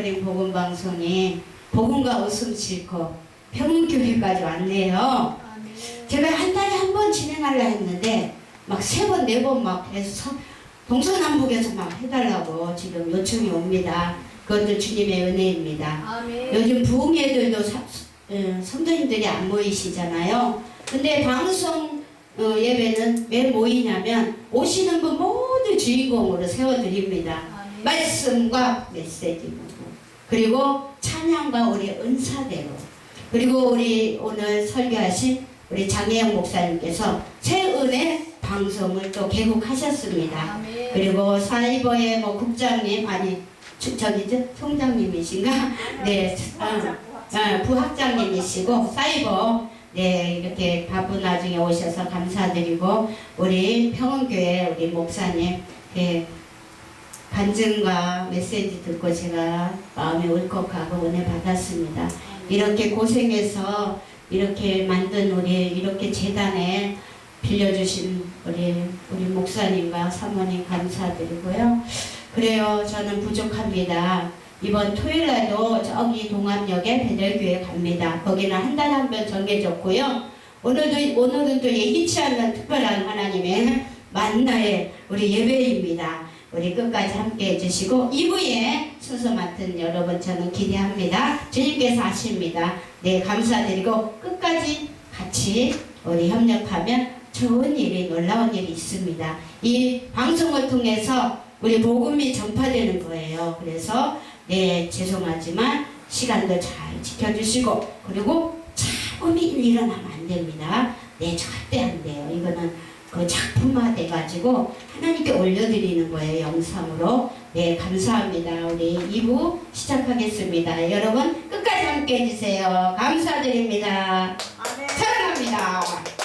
앵커링 복음 방송이 복음과 웃음 실고 평문교회까지 왔네요. 제가 한 달에 한 번 진행하려 했는데 막 세 번, 네 번 막 해서 동서남북에서 막 해달라고 지금 요청이 옵니다. 그것도 주님의 은혜입니다. 아멘. 요즘 부흥회들도 사- 어, 성도님들이 안 모이시잖아요. 근데 방송 어, 예배는 왜 모이냐면 오시는 분 모두 주인공으로 세워드립니다. 말씀과 메시지로 그리고 찬양과 우리 은사대로 그리고 우리 오늘 설교하신 우리 장혜영 목사님께서 새 은혜 방송을 또 개국하셨습니다. 아멘. 그리고 사이버의 뭐 국장님 아니 저- 저기죠 총장님이신가 네 어, 어, 부학장님이시고 사이버 네 이렇게 바쁜 나중에 오셔서 감사드리고 우리 평원교회 우리 목사님 네, 간증과 메시지 듣고 제가 마음이 울컥하고 은혜 받았습니다. 이렇게 고생해서 이렇게 만든 우리 이렇게 재단에 빌려주신 우리 우리 목사님과 사모님 감사드리고요. 그래요. 저는 부족합니다. 이번 토요일 날도 저기 동암역에 배들교회 갑니다. 거기는 한 달에 한번 정해졌고요. 오늘도 오늘은 또 예기치 않는 특별한 하나님의 만나의 우리 예배입니다. 우리 끝까지 함께 해주시고 2부에 순서 맡은 여러분 저는 기대합니다. 주님께서 하십니다. 네 감사드리고 끝까지 같이 우리 협력하면 좋은 일이 놀라운 일이 있습니다. 이 방송을 통해서 우리 복음이 전파되는 거예요. 그래서 네 죄송하지만 시간도 잘 지켜주시고 그리고 자금이 일어나면 안 됩니다. 네 절대 안 돼요. 이거는 그 작품화 돼 가지고 하나님께 올려드리는 거예요 영상으로. 네 감사합니다. 우리 2부 시작하겠습니다. 여러분 끝까지 함께 해주세요. 감사드립니다. 사랑합니다